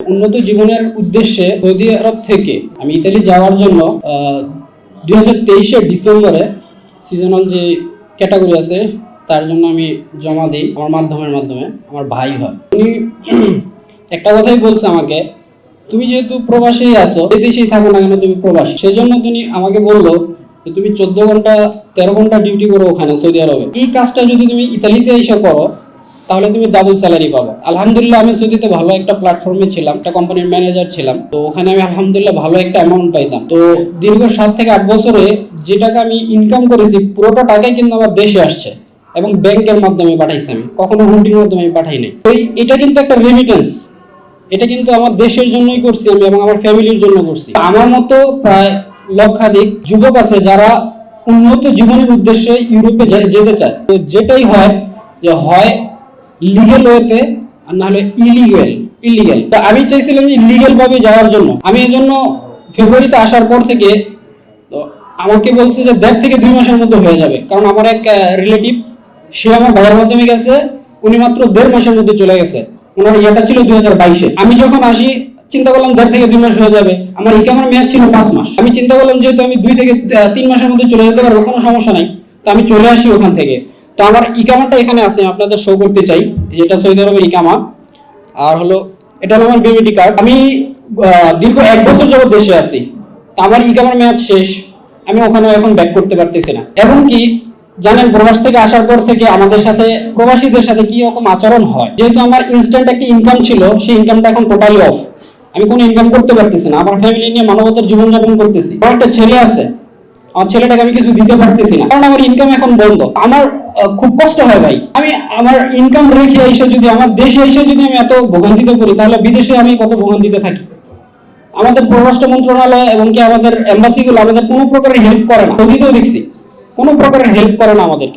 উন্নত জীবনের উদ্দেশ্যে সৌদি আরব থেকে আমি ইতালি যাওয়ার জন্য দুই হাজার তেইশের ডিসেম্বরে সিজনাল যে ক্যাটাগরি আছে, তার জন্য আমি জমা দিই আমার মাধ্যমের মাধ্যমে, আমার ভাই হয়। উনি একটা কথাই বলছে আমাকে, তুমি যেহেতু প্রবাসী আসো যে দেশেই থাকো না কেন তুমি প্রবাসী? সেজন্য তিনি আমাকে বলল যে, তুমি চোদ্দ ঘণ্টা, তেরো ঘণ্টা ডিউটি করো ওখানে সৌদি আরবে। এই কাজটা যদি তুমি ইতালিতে এসে করো তাহলে তুমি ডাবল স্যালারি পাবে। আলহামদুলিল্লাহ, আমি সৌদিতে ভালো একটা প্ল্যাটফর্মে ছিলাম, একটা কোম্পানির ম্যানেজার ছিলাম। তো ওখানে আমি আলহামদুলিল্লাহ ভালো একটা অ্যামাউন্ট পাইতাম। তো দীর্ঘ সাত থেকে আট বছরে যে টাকা আমি ইনকাম করেছি, পুরোটা টাকাই কিন্তু আমার দেশে আসছে এবং ব্যাংকের মাধ্যমে পাঠাইছি আমি। কখনো হুন্ডির মাধ্যমে আমি পাঠাই নাই। তো এটা কিন্তু একটা রেমিটেন্স এটা কিন্তু আমার দেশের জন্যই করছি আমি এবং আমার ফ্যামিলির জন্য করছি। আমার মতো প্রায় লক্ষাধিক যুবক আছে যারা উন্নত জীবনের উদ্দেশ্যে ইউরোপে যেতে চায়। তো যেটাই হয় যে, হয় লিগেল ওয়েতে আর না হলে ইলিগেল ইলিগেল তো আমি চাইছিলাম যে লিগেল ভাবে যাওয়ার জন্য। আমি এই জন্য ফেব্রুয়ারিতে আসার পর থেকে, তো আমাকে বলছে যে দেড় থেকে দুই মাসের মধ্যে হয়ে যাবে। কারণ আমার এক রিলেটিভ সে আমার ভাইয়ের মাধ্যমে গেছে, উনি মাত্র দেড় মাসের মধ্যে চলে গেছে। ওনার ইয়েটা ছিল দুই হাজার বাইশে। আমি যখন আসি, চিন্তা করলাম দেড় থেকে দুই মাস হয়ে যাবে। আমার ইকামার মেয়াদ ছিল পাঁচ মাস। আমি চিন্তা করলাম যেহেতু আমি দুই থেকে তিন মাসের মধ্যে চলে যেতে পারব, কোনো সমস্যা নাই। তো আমি চলে আসি ওখান থেকে। তো আমার ইকামাটা এখানে আছে আপনাদের শো করতে চাই। যেটা সৌদি আরবের ইকামা। আর হলো, এটা আমার বিবিটি কার্ড আমি দীর্ঘ এক বছর যাবত দেশে আছি। তো আমার ইকামার মেয়াদ শেষ। আমি ওখানে এখন ব্যাক করতে পারতেছি না। এবং কি, জানেন, প্রবাস থেকে আসার পর থেকে আমাদের সাথে, প্রবাসীদের সাথে কি রকম আচরণ হয়? যেহেতু আমার ইনস্ট্যান্ট একটা ইনকাম ছিল, সেই ইনকামটা এখন টোটালি অফ আমি কোনো ইনকাম করতে পারতেছি না। আমার ফ্যামিলি নিয়ে মানবতার জীবনযাপন করতেছি। আমার একটা ছেলে আছে। আমার ছেলেটাকে আমি কিছু দিতে পারতেছি না। কারণ আমার ইনকাম এখন বন্ধ। আমার খুব কষ্ট হয় ভাই। আমি, আমার ইনকাম রেখে এসে যদি, আমার দেশে এসে যদি আমি এত ভোগান্তিতে করি তাহলে বিদেশে আমি কত ভোগান্তিতে থাকি? আমাদের পররাষ্ট্র মন্ত্রণালয় এবং কি আমাদের এম্বাসিগুলো আমাদের কোনো প্রকারের হেল্প করে না। দেখছি, কোনো প্রকারের হেল্প করে না আমাদেরকে।